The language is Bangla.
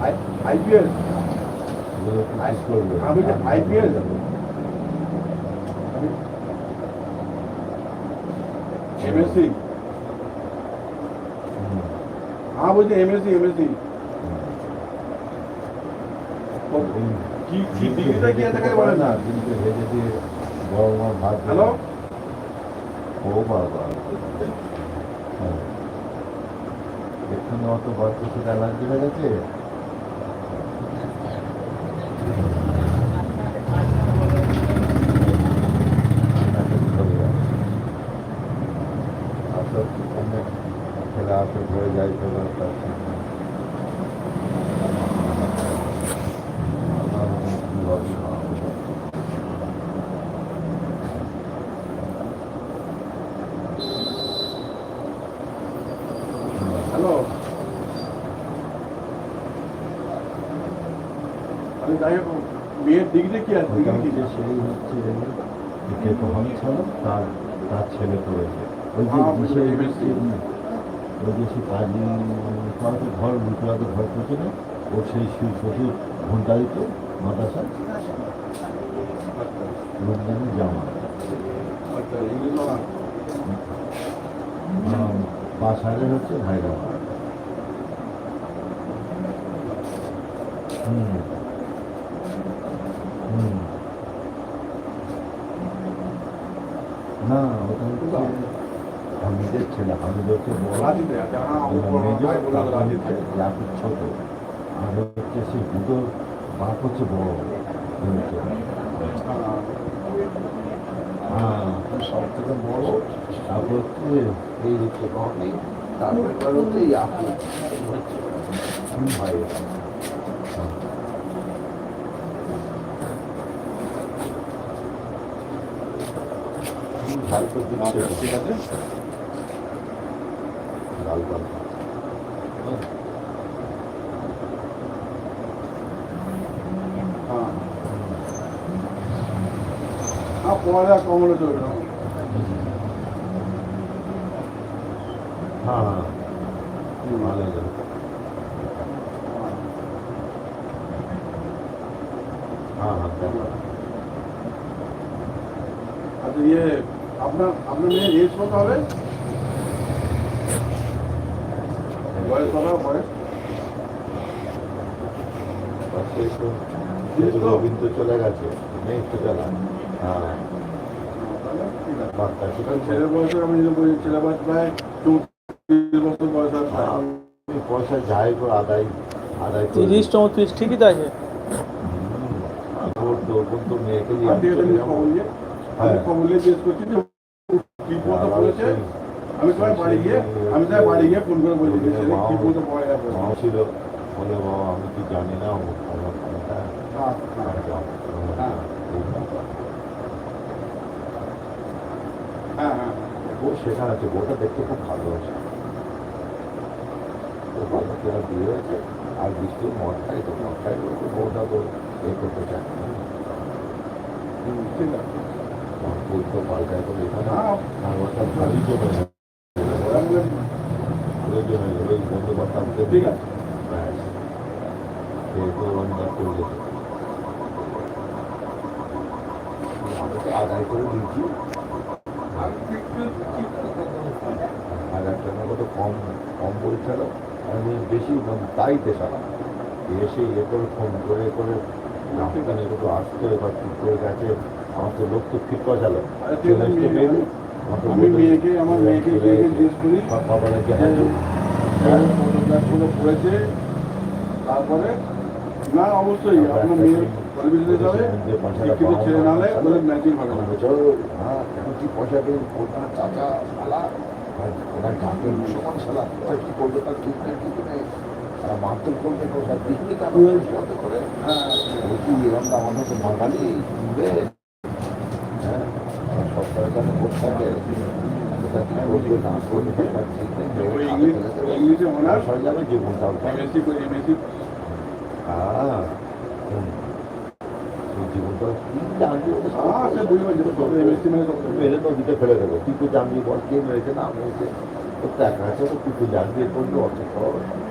আইপিএল। আমি IPL এমএসসি হ্যাঁ বলছি এমএসসি এমএসসি কি ডিগ্রিটা না দিয়ে গরম আর ভাত হ্যালো ও বাবা। হ্যাঁ। এখানে অত বয়স থেকে অ্যালার্জি গেছে আসলে এখানে ছেলে আসে ঘুরে যাই চলে তার আমার কি হবে না হবে। হ্যালো আমি যাই হোক ডিগ্রি কি আছে ডিগ্রি কি? হচ্ছে সেই হচ্ছে যে প্রথম ছিল তার তার ছেলে করেছে ওই যে হ্যাঁ, বিশেষ বুঝতে ব্যক্তি ওই যে সে কাজী করাতে ঘর করছে না ও সেই শিব শ্বশুর ঘণ্টা দিত রমজানের জামা। আম, পাঁচ হাজার হচ্ছে ভাইরা হুম। না ওটা হচ্ছে হামিদের ছেলে হামিদ হচ্ছে বড় রাজিতে আছে ও বড় মেজর ভাই বলে তারপর ইয়াকুব ছোট আর হচ্ছে সে দুটো বাপ হচ্ছে বড় হ্যাঁ সব থেকে বড় তারপর হচ্ছে এই হচ্ছে রনি হচ্ছে তিন ভাই হ্যাঁ। তিন ভাই তো আচ্ছা দিচ্ছে ঠিক আছে লাল লাল পড়া কমলে চলবে না হ্যাঁ ভালো হ্যাঁ দেখো আচ্ছা ইয়ে আপনার আপনার মেয়ের এজ কত হবে। বয়স কত হবে বয়স তো চলে গেছে। নেই তো চলা হ্যাঁ। বয়স আমি যদি বলি ছেলে বয়স প্রায় চৌত্রিশ বছর বয়স আছে। পয়সা যাই করে আদায় আদায় তিরিশ চৌত্রিশ ঠিকই তো আছে। মেয়েকে নিয়ে আমি হ্যাঁ। জিজ্ঞেস করছি যে কি পর্যন্ত আর আমি তোমার বাড়ি গিয়ে আমি বাড়ি গিয়ে ফোন করে বলছি যে কি পর্যন্ত পড়ে ছিল। বলে বাবা আমি কি জানি না ও হ্যাঁ। হ্যাঁ হ্যাঁ হ্যাঁ। ও সেখানে আছে বউটা দেখতে খুব ভালো আছে। তো বাচ্চারা বিয়ে হয়েছে? আর বৃষ্টি মদ খাই তো মদ খাই বউটা তো এ করতে চায় ঠিক আছে। পাল্টায় তো এখানে ওই জমে যায়, ওই বন্ধু করতাম ঠিক আছে তো তো আদায় করে দিয়েছি হাজার টাকার মতো কম কম বলছিল আমি বেশি তাই পেশালাম এসে ইয়ে করে ফোন করে করে রাস্তানে একটু আসতে এবার ঠিক করে গেছে আমার তো লোক তো ঠিক তো মেয়ে- আমি মেয়েকে আমার মেয়েকে জিজ্ঞেস করি। হ্যাঁ। ফটোগ্রাফগুলো করেছে। তারপরে না অবশ্যই আপনার মেয়ের পরিবেশ যাবে শিক্ষিত ছেলে নাহলে ওদের ম্যাচিং হবে না। চলো হ্যাঁ এখন কি পয়সা পেয়ে ওনার চাচা শালা। ওনার গাঁটের মুসলমান শালা কোথায় কি করবে তার ঠিক নেই ঠিক নেই। আর মারধর করবে কোথায় পিকনিক আনবে করে হ্যাঁ। এরকম আমাদের বাঙালি হ্যাঁ ফেলে দেবো তুই তো জানবি বল কে মেরেছে না মেরেছে তো একা আছে তো তুই জানবি করবি অত